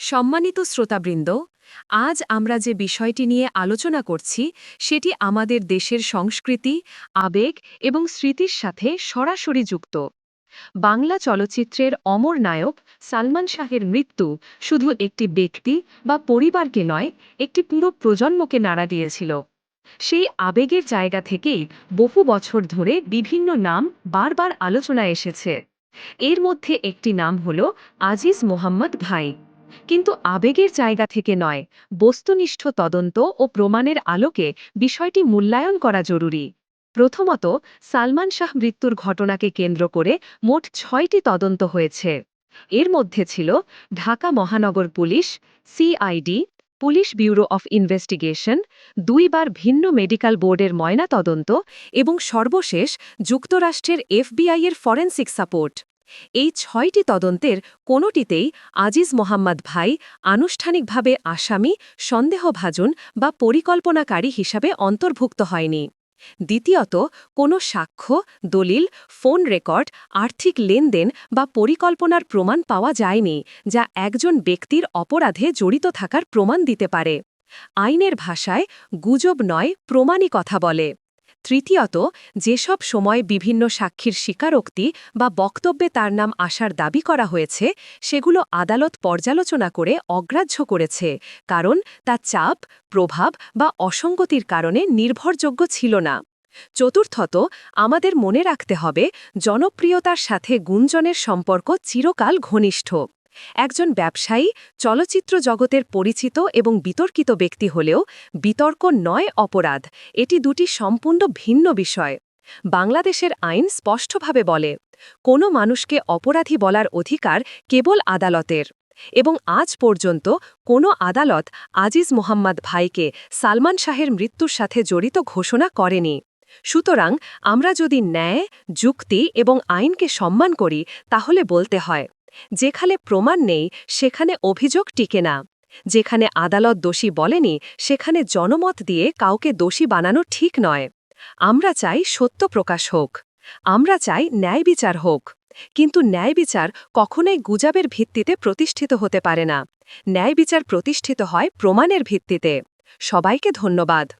সম্মানিত শ্রোতাবৃন্দ, আজ আমরা যে বিষয়টি নিয়ে আলোচনা করছি, সেটি আমাদের দেশের সংস্কৃতি, আবেগ এবং স্মৃতির সাথে সরাসরি যুক্ত। বাংলা চলচ্চিত্রের অমর নায়ক সালমান শাহের মৃত্যু শুধু একটি ব্যক্তি বা পরিবারকে নয়, একটি পুরো প্রজন্মকে নাড়া দিয়েছিল। সেই আবেগের জায়গা থেকেই বহু বছর ধরে বিভিন্ন নাম বারবার আলোচনায় এসেছে। এর মধ্যে একটি নাম হল আজিজ মোহাম্মদ ভাই। কিন্তু আবেগের জায়গা থেকে নয়, বস্তুনিষ্ঠ তদন্ত ও প্রমাণের আলোকে বিষয়টি মূল্যায়ন করা জরুরি। প্রথমত, সালমান শাহ মৃত্যুর ঘটনাকে কেন্দ্র করে মোট ছয়টি তদন্ত হয়েছে। এর মধ্যে ছিল, ঢাকা মহানগর police, CID, police bureau of investigation, দুইবার ভিন্ন মেডিকেল বোর্ডের ময়নাতদন্ত এবং সর্বশেষ যুক্তরাষ্ট্রের এফবিআইয়ের ফরেন্সিক সাপোর্ট। এই ছয়টি তদন্তের কোনোটিতেই আজিজ মোহাম্মদ ভাই আনুষ্ঠানিকভাবে আসামি, সন্দেহভাজন বা পরিকল্পনাকারী হিসাবে অন্তর্ভুক্ত হয়নি। দ্বিতীয়ত, কোনো সাক্ষ্য, দলিল, ফোন রেকর্ড, আর্থিক লেনদেন বা পরিকল্পনার প্রমাণ পাওয়া যায়নি, যা একজন ব্যক্তির অপরাধে জড়িত থাকার প্রমাণ দিতে পারে। আইনের ভাষায়, গুজব নয় প্রমাণই কথা বলে। তৃতীয়ত, যেসব সময় বিভিন্ন সাক্ষীর স্বীকারোক্তি বা বক্তব্যে তার নাম আসার দাবি করা হয়েছে, সেগুলো আদালত পর্যালোচনা করে অগ্রাহ্য করেছে, কারণ তা চাপ, প্রভাব বা অসঙ্গতির কারণে নির্ভরযোগ্য ছিল না। চতুর্থত, আমাদের মনে রাখতে হবে, জনপ্রিয়তার সাথে গুঞ্জনের সম্পর্ক চিরকাল ঘনিষ্ঠ। একজন ব্যবসায়ী চলচ্চিত্র জগতের পরিচিত এবং বিতর্কিত ব্যক্তি হলেও বিতর্ক নয়, অপরাধ। এটি দুটি সম্পূর্ণ ভিন্ন বিষয়। বাংলাদেশের আইন স্পষ্টভাবে বলে, কোনো মানুষকে অপরাধী বলার অধিকার কেবল আদালতের। এবং আজ পর্যন্ত কোনো আদালত আজিজ মোহাম্মদ ভাইকে সালমান শাহের মৃত্যুর সাথে জড়িত ঘোষণা করেনি। সুতরাং আমরা যদি ন্যায়, যুক্তি এবং আইনকে সম্মান করি, তাহলে বলতে হয় যেখানে প্রমাণ নেই, সেখানে অভিযোগ টিকে না। যেখানে আদালত দোষী বলেনি, সেখানে জনমত দিয়ে কাউকে দোষী বানানো ঠিক নয়। আমরা চাই সত্য প্রকাশ হোক। আমরা চাই ন্যায় বিচার হোক। কিন্তু ন্যায় বিচার কখনোই গুজাবের ভিত্তিতে প্রতিষ্ঠিত হতে পারে না। ন্যায় বিচার প্রতিষ্ঠিত হয় প্রমাণের ভিত্তিতে। সবাইকে ধন্যবাদ।